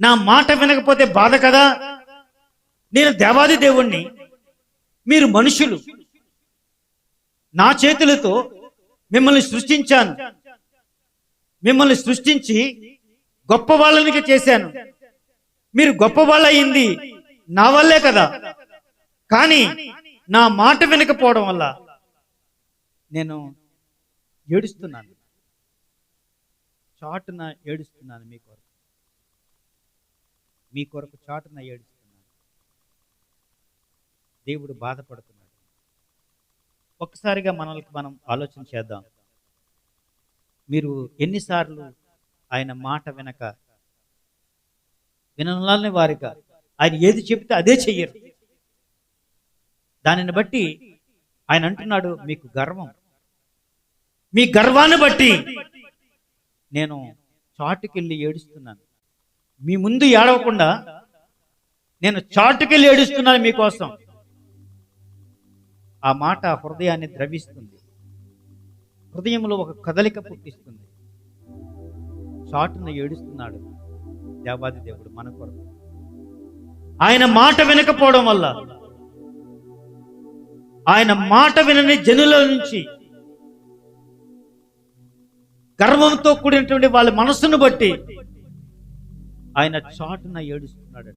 నా మాట వినకపోతే బాధ కదా? నేను దేవాది దేవుణ్ణి. మీరు మనుషులు. నా చేతులతో మిమ్మల్ని సృష్టించాను. మిమ్మల్ని సృష్టించి గొప్ప వాళ్ళనికి చేశాను. మీరు గొప్ప వాళ్ళ అయింది నా వల్లే కదా. కానీ నా మాట వినకపోవడం వల్ల నేను ఏడుస్తున్నాను. చాటున ఏడుస్తున్నాను మీ కొరకు. మీ కొరకు చాటున ఏడుస్తున్నాను. దేవుడు బాధపడుతున్నాడు. ఒక్కసారిగా మనల్ని మనం ఆలోచన చేద్దాం. మీరు ఎన్నిసార్లు ఆయన మాట వినక వినాలని వారిగా ఆయన ఏది చెప్తే అదే చెయ్యరు. దానిని బట్టి ఆయన అంటున్నాడు మీకు గర్వం. మీ గర్వాన్ని బట్టి నేను చాటుకెళ్ళి ఏడుస్తున్నాను. మీ ముందు ఏడవకుండా నేను చాటుకెళ్ళి ఏడుస్తున్నాను మీకోసం. ఆ మాట హృదయాన్ని ద్రవిస్తుంది. హృదయంలో ఒక కదలిక పుట్టిస్తుంది. చాటున ఏడుస్తున్నాడు దేవాది దేవుడు మన కొరకు. ఆయన మాట వినకపోవడం వల్ల ఆయన మాట వినని జనుల నుంచి గర్వంతో కూడినటువంటి వాళ్ళ మనస్సును బట్టి ఆయన చాటున ఏడుస్తున్నాడు